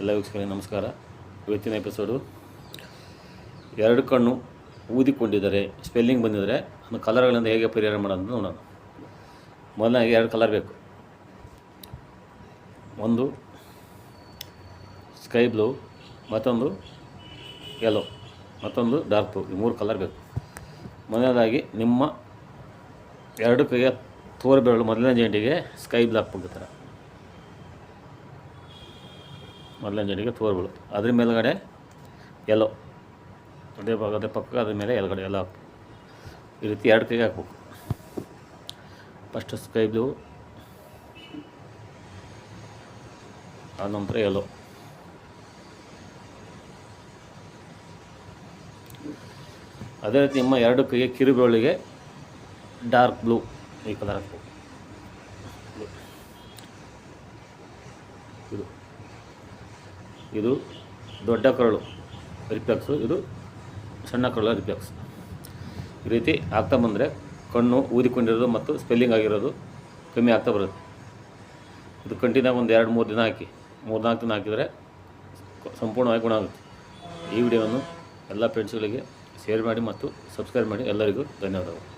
ಎಲ್ಲ ವೀಕ್ಷಕರಿಗೆ ನಮಸ್ಕಾರ. ಇವತ್ತಿನ ಎಪಿಸೋಡು ಎರಡು ಕಣ್ಣು ಊದಿಕೊಂಡಿದ್ದಾರೆ ಸ್ಪೆಲ್ಲಿಂಗ್ ಬಂದಿದ್ದರೆ ಅದನ್ನು ಕಲರ್ಗಳಿಂದ ಹೇಗೆ ಪರಿಹಾರ ಮಾಡೋದು ನೋಡೋಣ. ಮೊದಲಾಗಿ ಎರಡು ಕಲರ್ ಬೇಕು. ಒಂದು ಸ್ಕೈ ಬ್ಲೂ ಮತ್ತೊಂದು ಯೆಲ್ಲೋ ಮತ್ತೊಂದು ಡಾರ್ಕ್ ಬ್ಲೂ ಈ ಮೂರು ಕಲರ್ ಬೇಕು. ಮೊದಲನೇದಾಗಿ ನಿಮ್ಮ ಎರಡು ಕೈಯ ತೋರ ಮೊದಲನೇ ಜಂಟಿಗೆ ಸ್ಕೈ ಬ್ಲಾಕ್ ಹೋಗುತ್ತಾರೆ ಮೊದಲನೇ ಜೊತೆಗೆ ತೋರ್ಗಳು ಅದ್ರ ಮೇಲ್ಗಡೆ ಎಲ್ಲೋ ಅದೇ ಭಾಗದ ಪಕ್ಕ ಅದ್ರ ಮೇಲೆ ಎಲ್ಗಡೆ ಎಲ್ಲ ಹಾಕು. ಈ ರೀತಿ ಎರಡು ಕೈಗೆ ಹಾಕ್ಬೇಕು. ಫಸ್ಟ್ ಸ್ಕೈ ಆ ನಂತರ ಎಲ್ಲೋ ಅದೇ ರೀತಿ ನಿಮ್ಮ ಎರಡು ಕೈಗೆ ಕಿರುಬೆರಳಿಗೆ ಡಾರ್ಕ್ ಬ್ಲೂ ಈ ಕಲರ್ ಹಾಕ್ಬೇಕು. ಇದು. ಇದು ದೊಡ್ಡ ಕರಳು ರಿಫ್ಲೆಕ್ಸು ಇದು ಸಣ್ಣ ಕರಳು ರಿಫ್ಲೆಕ್ಸ್ ಈ ರೀತಿ ಆಗ್ತಾ ಬಂದರೆ ಕಣ್ಣು ಊದಿಕೊಂಡಿರೋದು ಮತ್ತು ಸ್ಪೆಲ್ಲಿಂಗ್ ಆಗಿರೋದು ಕಮ್ಮಿ ಆಗ್ತಾ ಬರುತ್ತೆ. ಇದು ಕಂಟಿನ್ಯೂ ಒಂದು ಎರಡು, ಮೂರು ದಿನ ಹಾಕಿ, ಮೂರು ನಾಲ್ಕು ದಿನ ಹಾಕಿದರೆ ಸಂಪೂರ್ಣವಾಗಿ ಗುಣ ಆಗುತ್ತೆ. ಈ ವಿಡಿಯೋವನ್ನು ಎಲ್ಲ ಫ್ರೆಂಡ್ಸ್ಗಳಿಗೆ ಶೇರ್ ಮಾಡಿ ಮತ್ತು ಸಬ್ಸ್ಕ್ರೈಬ್ ಮಾಡಿ. ಎಲ್ಲರಿಗೂ ಧನ್ಯವಾದಗಳು.